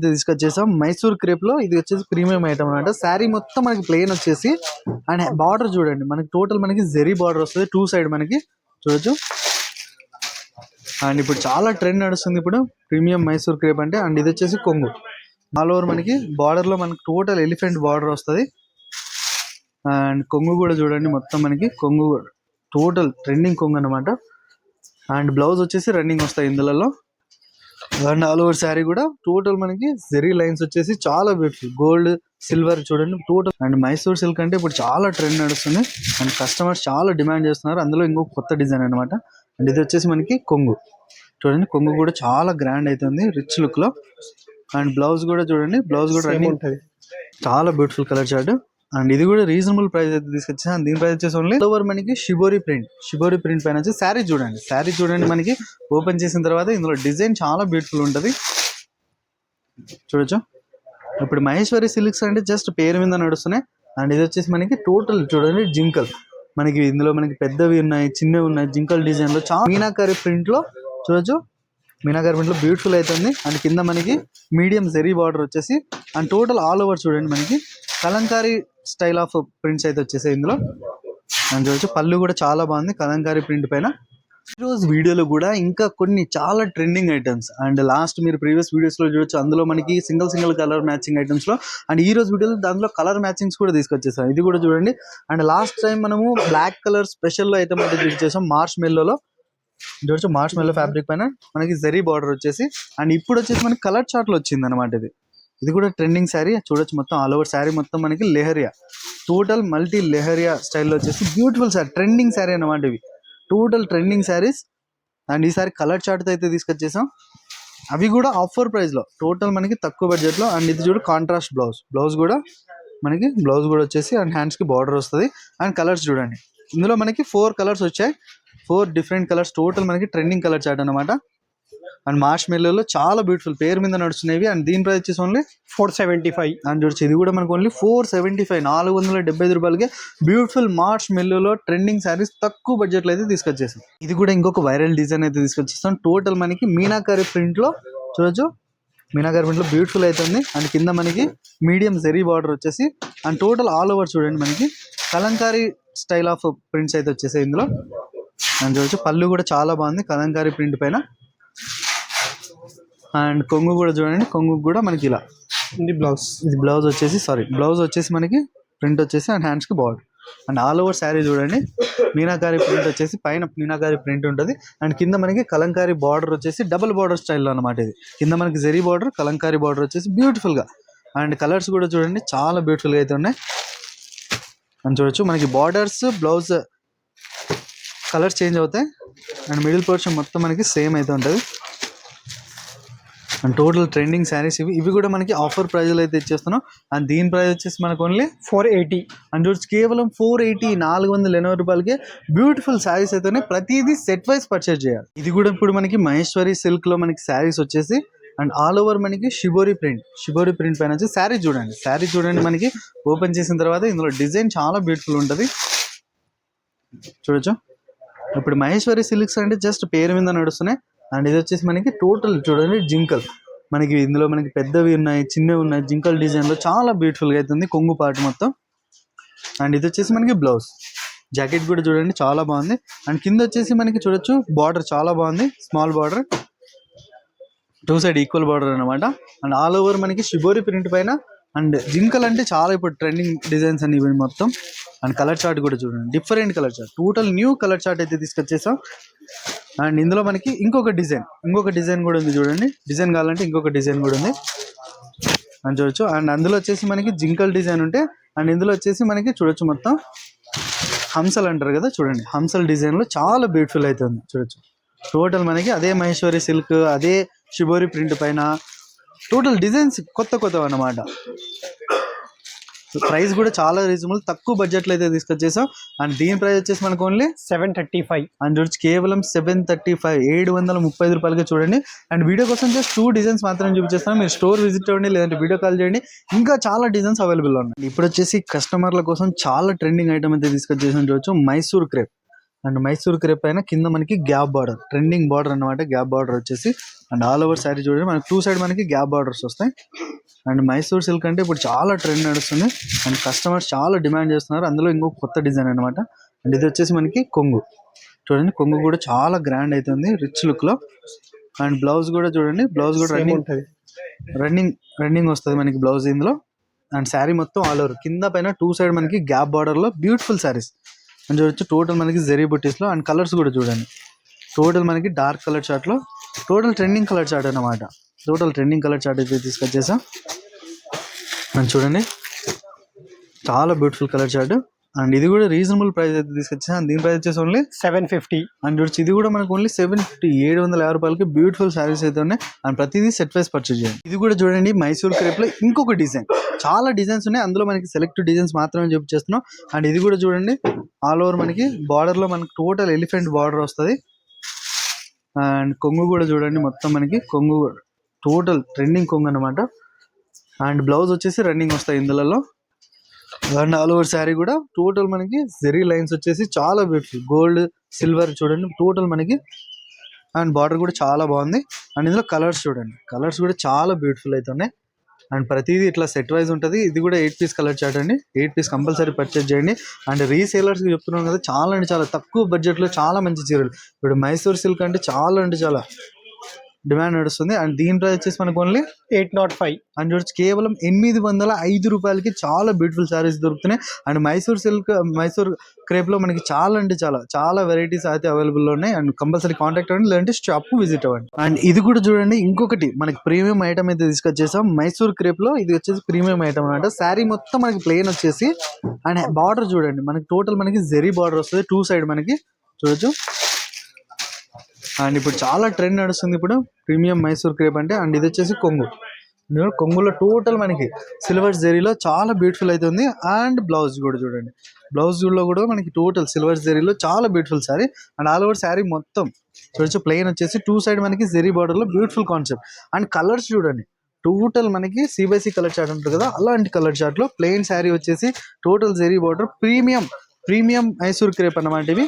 ఇది తీసుకొచ్చేసాం. మైసూర్ క్రేప్లో ఇది వచ్చేసి ప్రీమియం ఐటమ్ అనమాట శారీ మొత్తం మనకి ప్లెయిన్ వచ్చేసి అండ్ బార్డర్ చూడండి. మనకి టోటల్ మనకి జెరీ బార్డర్ వస్తుంది. టూ సైడ్ మనకి చూడొచ్చు. అండ్ ఇప్పుడు చాలా ట్రెండ్ నడుస్తుంది ఇప్పుడు ప్రీమియం మైసూర్ క్రేప్ అంటే. అండ్ ఇది వచ్చేసి కొంగు. ఆల్ ఓవర్ మనకి బార్డర్లో మనకి టోటల్ ఎలిఫెంట్ బార్డర్ వస్తుంది. అండ్ కొంగు కూడా చూడండి. మొత్తం మనకి కొంగు టోటల్ ట్రెండింగ్ కొంగు అనమాట అండ్ బ్లౌజ్ వచ్చేసి రన్నింగ్ వస్తాయి ఇందులో అండ్ ఆల్ ఓవర్ శారీ కూడా టోటల్ మనకి జెరీ లైన్స్ వచ్చేసి చాలా బ్యూటిఫుల్ గోల్డ్ సిల్వర్ చూడండి టోటల్ అండ్ మైసూర్ సిల్క్ అంటే ఇప్పుడు చాలా ట్రెండ్ నడుస్తుంది. అండ్ కస్టమర్స్ చాలా డిమాండ్ చేస్తున్నారు. అందులో ఇంకో కొత్త డిజైన్ అన్నమాట. అండ్ ఇది వచ్చేసి మనకి కొంగు. చూడండి కొంగు కూడా చాలా గ్రాండ్ అవుతుంది రిచ్ లుక్లో. అండ్ బ్లౌజ్ కూడా చూడండి బ్లౌజ్ కూడా రన్నింగ్ ఉంటది. చాలా బ్యూటిఫుల్ కలర్ చార్ట్ అండ్ ఇది కూడా రీజనబుల్ ప్రైస్ అయితే తీసుకొచ్చాను. దీని ప్రైస్ వచ్చేసి ఓన్లీ ఓవర్ మనకి షిబోరి ప్రింట్ షిబోరి ప్రింట్ పైన వచ్చి శారీ చూడండి. శారీ చూడండి మనకి. ఓపెన్ చేసిన తర్వాత ఇందులో డిజైన్ చాలా బ్యూటిఫుల్ ఉంటది. చూడొచ్చు. ఇప్పుడు మహేశ్వరి సిల్క్స్ అంటే జస్ట్ పేరు మీద నడుస్తున్నాయి. అండ్ ఇది వచ్చేసి మనకి టోటల్ చూడండి జింకల్. మనకి ఇందులో మనకి పెద్దవి ఉన్నాయి చిన్నవి ఉన్నాయి. జింకల్ డిజైన్లో చాలా మీనాకారి ప్రింట్లో చూడొచ్చు. మీనాకారి ప్రింట్లో బ్యూటిఫుల్ అవుతుంది అండ్ కింద మనకి మీడియం జెరీ బార్డర్ వచ్చేసి. అండ్ టోటల్ ఆల్ ఓవర్ చూడండి మనకి. కలంకారీ స్టైల్ ఆఫ్ ప్రింట్స్ అయితే వచ్చేసాయి ఇందులో. అండ్ చూడొచ్చు పళ్ళు కూడా చాలా బాగుంది కలంకారీ ప్రింట్ పైన. ఈ రోజు వీడియోలో కూడా ఇంకా కొన్ని చాలా ట్రెండింగ్ ఐటమ్స్. అండ్ లాస్ట్ మీరు ప్రీవియస్ వీడియోస్లో చూడొచ్చు అందులో మనకి సింగిల్ సింగిల్ కలర్ మ్యాచింగ్ ఐటమ్స్లో అండ్ ఈ రోజు వీడియోలో దాంట్లో కలర్ మ్యాచింగ్స్ కూడా తీసుకొచ్చేసాం. ఇది కూడా చూడండి. అండ్ లాస్ట్ టైం మనము బ్లాక్ కలర్ స్పెషల్ ఐటమ్ అయితే చేసాం మార్చ్ మెల్లోలో చూడొచ్చు మార్చ్ మెల్లో ఫ్యాబ్రిక్ పైన మనకి జరీ బార్డర్ వచ్చేసి. అండ్ ఇప్పుడు వచ్చేసి మనకి కలర్ చార్ట్లో వచ్చింది అనమాట ఇది. ఇది కూడా ట్రెండింగ్ శారీ చూడొచ్చు మొత్తం ఆల్ ఓవర్ శారీ మొత్తం మనకి లెహరియా. టోటల్ మల్టీ లెహరియా స్టైల్లో వచ్చేసి బ్యూటిఫుల్ శారీ ట్రెండింగ్ శారీ అనమాట ఇవి. టోటల్ ట్రెండింగ్ శారీస్ అండ్ ఈసారి కలర్ చార్ట్తో అయితే తీసుకొచ్చేసాం. అవి కూడా ఆఫర్ ప్రైస్లో టోటల్ మనకి తక్కువ బడ్జెట్లో అండ్ ఇది చూడు కాంట్రాస్ట్ బ్లౌజ్ బ్లౌజ్ కూడా మనకి బ్లౌజ్ కూడా వచ్చేసి అండ్ హ్యాండ్స్కి బార్డర్ వస్తుంది. అండ్ కలర్స్ చూడండి. ఇందులో మనకి ఫోర్ కలర్స్ వచ్చాయి. ఫోర్ డిఫరెంట్ కలర్స్ టోటల్ మనకి ట్రెండింగ్ కలర్ చార్ట్ అనమాట అండ్ మార్చ్ మెల్లోలో చాలా బ్యూటిఫుల్ పేరు మీద నడుస్తున్నాయి అండ్ దీని ప్రైస్ వచ్చేసి only four seventy five and చూడొచ్చు ఇది కూడా మనకు ఓన్లీ ఫోర్ సెవెంటీ ఫైవ్ నాలుగు వందల డెబ్బై ఐదు రూపాయలకి బ్యూటిఫుల్ మార్చ్ మెల్లులో ట్రెండింగ్ శారీస్ తక్కువ బడ్జెట్లో అయితే తీసుకొచ్చేసాం. ఇది కూడా ఇంకొక వైరల్ డిజైన్ అయితే తీసుకొచ్చేస్తాం. టోటల్ మనకి మీనాకారి ప్రింట్లో చూడొచ్చు. మీనాకారి ప్రింట్లో బ్యూటిఫుల్ అవుతుంది అండ్ కింద మనకి మీడియం జెరీ బార్డర్ వచ్చేసి. అండ్ టోటల్ ఆల్ ఓవర్ చూడండి మనకి. కలంకారీ స్టైల్ ఆఫ్ ప్రింట్స్ అయితే వచ్చేసాయి ఇందులో. అండ్ చూడొచ్చు పళ్ళు కూడా చాలా బాగుంది. కలంకారీ ప్రింట్ పైన. అండ్ కొంగు కూడా చూడండి కొంగు కూడా మనకి ఇలా. ఇది బ్లౌజ్. ఇది బ్లౌజ్ వచ్చేసి సారీ బ్లౌజ్ వచ్చేసి మనకి ప్రింట్ వచ్చేసి అండ్ హ్యాండ్స్కి border and all over sari చూడండి మీనాకారి ప్రింట్ వచ్చేసి పైన మీనాకారి ప్రింట్ ఉంటుంది. అండ్ కింద మనకి కలంకారీ బార్డర్ వచ్చేసి డబుల్ బార్డర్ స్టైల్లో అనమాట ఇది. కింద మనకి జెరీ బార్డర్ కలంకారీ బార్డర్ వచ్చేసి బ్యూటిఫుల్గా అండ్ కలర్స్ కూడా చూడండి చాలా బ్యూటిఫుల్గా అయితే ఉన్నాయి. అండ్ చూడొచ్చు మనకి బార్డర్స్ బ్లౌజ్ కలర్స్ చేంజ్ అవుతాయి. అండ్ మిడిల్ పోర్షన్ మొత్తం మనకి సేమ్ అయితే ఉంటుంది. అండ్ టోటల్ ట్రెండింగ్ శారీస్ ఇవి ఇవి కూడా మనకి ఆఫర్ ప్రైజ్లో అయితే ఇచ్చేస్తున్నాం. అండ్ దీని ప్రైస్ వచ్చేసి మనకు ఓన్లీ ఫోర్ ఎయిటీ. అండ్ చూడొచ్చు కేవలం ఫోర్ ఎయిటీ నాలుగు వందల ఎనభై రూపాయలకి బ్యూటిఫుల్ శారీస్ అయితేనే ప్రతిదీ సెట్ వైజ్ పర్చేజ్ చేయాలి. ఇది కూడా ఇప్పుడు మనకి మహేశ్వరి సిల్క్లో మనకి శారీస్ వచ్చేసి అండ్ ఆల్ ఓవర్ మనకి షిబోరి ప్రింట్ షిబోరి ప్రింట్ పైన వచ్చి శారీ చూడండి. శారీ చూడండి మనకి. ఓపెన్ చేసిన తర్వాత ఇందులో డిజైన్ చాలా బ్యూటిఫుల్ ఉంటుంది. చూడొచ్చు. ఇప్పుడు మహేశ్వరి సిల్క్స్ అంటే జస్ట్ పేరు మీద నడుస్తున్నాయి. అండ్ ఇది వచ్చేసి మనకి టోటల్ చూడండి జింకల్. మనకి ఇందులో మనకి పెద్దవి ఉన్నాయి చిన్నవి ఉన్నాయి జింకల్ డిజైన్లో చాలా బ్యూటిఫుల్గా అవుతుంది కొంగు పాటు మొత్తం. అండ్ ఇది వచ్చేసి మనకి బ్లౌజ్ జాకెట్ కూడా చూడండి చాలా బాగుంది. అండ్ కింద వచ్చేసి మనకి చూడొచ్చు బార్డర్ చాలా బాగుంది small border two side equal border అనమాట అండ్ ఆల్ ఓవర్ మనకి షిబోరి ప్రింట్ పైన. అండ్ జింకల్ అంటే చాలా ఇప్పుడు ట్రెండింగ్ డిజైన్స్ అని ఇవి మొత్తం. అండ్ కలర్ చార్ట్ కూడా చూడండి different colour chart total new colour chart అయితే తీసుకొచ్చేసాం. అండ్ ఇందులో మనకి ఇంకొక డిజైన్ ఇంకొక డిజైన్ కూడా ఉంది చూడండి. డిజైన్ కావాలంటే ఇంకొక డిజైన్ కూడా ఉంది. అని చూడొచ్చు. అండ్ అందులో వచ్చేసి మనకి జింకల్ డిజైన్ ఉంటే అండ్ ఇందులో వచ్చేసి మనకి చూడొచ్చు మొత్తం హంసలు అంటారు కదా చూడండి. హంసల్ డిజైన్లో చాలా బ్యూటిఫుల్ అవుతుంది చూడొచ్చు. టోటల్ మనకి అదే మహేశ్వరి సిల్క్ అదే షిబోరి ప్రింట్ పైన టోటల్ డిజైన్స్ కొత్త కొత్తవి అన్నమాట. ప్రైస్ కూడా చాలా రీజనబుల్ తక్కువ బడ్జెట్లో అయితే తీసుకొచ్చేసాం. అండ్ దీని ప్రైస్ వచ్చేసి మనకు only seven thirty five and చూడొచ్చు కేవలం సెవెన్ థర్టీ ఫైవ్ ఏడు వందల ముప్పై ఐదు రూపాయలకి చూడండి. అండ్ వీడియో కోసం జస్ట్ టూ డిజైన్స్ మాత్రమే చూపించేస్తాను మీరు స్టోర్ విజిట్ అవ్వండి లేదంటే వీడియో కాల్ చేయండి. ఇంకా చాలా డిజైన్స్ అవైలబుల్ ఉన్నాయి. ఇప్పుడు వచ్చేసి కస్టమర్ల కోసం చాలా ట్రెండింగ్ ఐటమ్ అయితే తీసుకొచ్చేసాను చూడొచ్చు. Mysore crepe and Mysore crepe పైన కింద మనకి గ్యాప్ బార్డర్ ట్రెండింగ్ బార్డర్ అన్నమాట. గ్యాప్ బార్డర్ వచ్చేసి అండ్ ఆల్ ఓవర్ శారీ చూడండి మనకి టూ సైడ్ మనకి గ్యాప్ బార్డర్స్ వస్తాయి. అండ్ మైసూర్ సిల్క్ అంటే ఇప్పుడు చాలా ట్రెండ్ నడుస్తుంది. అండ్ కస్టమర్స్ చాలా డిమాండ్ చేస్తున్నారు. అందులో ఇంకో కొత్త డిజైన్ అన్నమాట. అండ్ ఇది వచ్చేసి మనకి కొంగు. చూడండి కొంగు కూడా చాలా గ్రాండ్ అవుతుంది రిచ్ లుక్లో. అండ్ బ్లౌజ్ కూడా చూడండి బ్లౌజ్ కూడా రన్నింగ్ ఉంటుంది. రన్నింగ్ రన్నింగ్ వస్తుంది మనకి బ్లౌజ్ ఇందులో. అండ్ శారీ మొత్తం ఆల్ ఓవర్. కింద పైన టూ సైడ్ మనకి గ్యాప్ బార్డర్లో బ్యూటిఫుల్ శారీస్. అండ్ చూడొచ్చు టోటల్ మనకి జెరీ బుట్టీస్లో అండ్ కలర్స్ కూడా చూడండి. టోటల్ మనకి డార్క్ కలర్ చార్ట్లో టోటల్ ట్రెండింగ్ కలర్ చార్ట్ అన్నమాట. టోటల్ ట్రెండింగ్ కలర్ చార్ట్ అయితే తీసుకొచ్చేసా. అండ్ చూడండి. చాలా బ్యూటిఫుల్ కలర్ చార్ట్ అండ్ ఇది కూడా రీజనబుల్ ప్రైస్ అయితే తీసుకొచ్చా అండ్ దీని ప్రైస్ వచ్చేసి ఓన్లీ సెవెన్ ఫిఫ్టీ అండ్ చూడొచ్చు ఇది కూడా మనకు ఓన్లీ సెవెన్ ఏడు వందల యాభై రూపాయలకి బ్యూటిఫుల్ శారీస్ అయితే ఉన్నాయి. అండ్ ప్రతిదీ సెట్ వైస్ పర్చేజ్ చేయండి. ఇది కూడా చూడండి మైసూర్ క్రేప్లో ఇంకొక డిజైన్ చాలా డిజైన్స్ ఉన్నాయి. అందులో మనకి సెలెక్ట్ డిజైన్స్ మాత్రమే చూపించేస్తున్నాం అండ్ ఇది కూడా చూడండి. ఆల్ ఓవర్ మనకి బార్డర్లో మనకి టోటల్ ఎలిఫెంట్ బార్డర్ వస్తుంది. అండ్ కొంగు కూడా చూడండి. మొత్తం మనకి కొంగు టోటల్ ట్రెండింగ్ కొంగు అనమాట అండ్ బ్లౌజ్ వచ్చేసి రన్నింగ్ వస్తాయి ఇందులో అండ్ ఆల్ ఓవర్ శారీ కూడా టోటల్ మనకి జెరీ లైన్స్ వచ్చేసి చాలా బ్యూటిఫుల్ గోల్డ్ సిల్వర్ చూడండి. టోటల్ మనకి అండ్ బార్డర్ కూడా చాలా బాగుంది. అండ్ ఇందులో కలర్స్ చూడండి. కలర్స్ కూడా చాలా బ్యూటిఫుల్ అయితే ఉన్నాయి. అండ్ ప్రతిదీ ఇట్లా సెట్ వైజ్ ఉంటుంది. ఇది కూడా ఎయిట్ పీస్ కలర్ చార్ట్ అండి. ఎయిట్ పీస్ కంపల్సరీ పర్చేజ్ చేయండి. అండ్ రీసేలర్స్కి చెప్తున్నాం కదా చాలా అంటే చాలా తక్కువ బడ్జెట్లో చాలా మంచి చీరలు. ఇప్పుడు మైసూర్ సిల్క్ అంటే చాలా అంటే చాలా. డిమాండ్ నడుస్తుంది. అండ్ దీని ప్రైస్ వచ్చేసి మనకు only eight naught five. And చూడొచ్చు కేవలం ఎనిమిది వందల ఐదు రూపాయలకి చాలా బ్యూటిఫుల్ శారీస్ దొరుకుతున్నాయి. అండ్ మైసూర్ సిల్క్ మైసూర్ క్రేప్లో మనకి చాలా అంటే చాలా చాలా వెరైటీస్ అయితే అవైలబుల్లో ఉన్నాయి. అండ్ కంపల్సరీ కాంటాక్ట్ అవ్వండి లేదంటే షాప్ విజిట్ అవ్వండి. అండ్ ఇది కూడా చూడండి ఇంకొకటి మనకి ప్రీమియం ఐటమ్ అయితే తీసుకొచ్చేసాం. మైసూర్ క్రేప్లో ఇది వచ్చేసి ప్రీమియం ఐటమ్ అనమాట శారీ మొత్తం మనకి ప్లెయిన్ వచ్చేసి అండ్ బార్డర్ చూడండి మనకి టోటల్ మనకి జెరీ బార్డర్ వస్తుంది. టూ సైడ్ మనకి చూడొచ్చు. అండ్ ఇప్పుడు చాలా ట్రెండ్ నడుస్తుంది ఇప్పుడు. ప్రీమియం మైసూర్ క్రేప్ అంటే అండ్ ఇది వచ్చేసి కొంగు. కొంగులో టోటల్ మనకి సిల్వర్ జెరీలో చాలా బ్యూటిఫుల్ అవుతుంది అండ్ బ్లౌజ్ కూడా చూడండి. బ్లౌజ్లో కూడా మనకి టోటల్ సిల్వర్ జెరీలో చాలా beautiful sari and all over sari మొత్తం. చూడొచ్చు ప్లెయిన్ వచ్చేసి టూ సైడ్ మనకి జెరీ బార్డర్లో బ్యూటిఫుల్ కాన్సెప్ట్ అండ్ కలర్స్ చూడండి. టోటల్ మనకి సిబిఎస్ఈ కలర్ చార్ట్ ఉంటుంది కదా అలాంటి కలర్ చార్ట్లో ప్లెయిన్ శారీ వచ్చేసి total zari border premium premium Mysore crepe అన్నమాట ఇవి.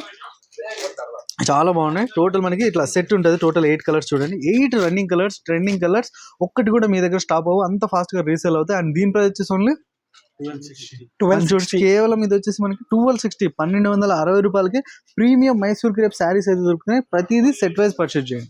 చాలా బాగున్నాయి. టోటల్ మనకి ఇట్లా సెట్ ఉంటుంది. టోటల్ ఎయిట్ కలర్స్ చూడండి. Eight running colours trending colours ఒక్కటి కూడా మీ దగ్గర స్టాప్ అవ్వ అంత ఫాస్ట్గా రీసేల్ అవుతాయి. అండ్ దీని ప్రైస్ వచ్చేసి ఓన్లీ ట్వెల్వ్ చూడండి కేవలం ఇది వచ్చేసి మనకి ట్వెల్వ్ సిక్స్టీ పన్నెండు వందల అరవై రూపాయలకి ప్రీమియం మైసూర్ క్రేప్ శారీస్ అయితే దొరుకుతున్నాయి. ప్రతిదీ సెట్ వైజ్ పర్చేజ్ చేయండి.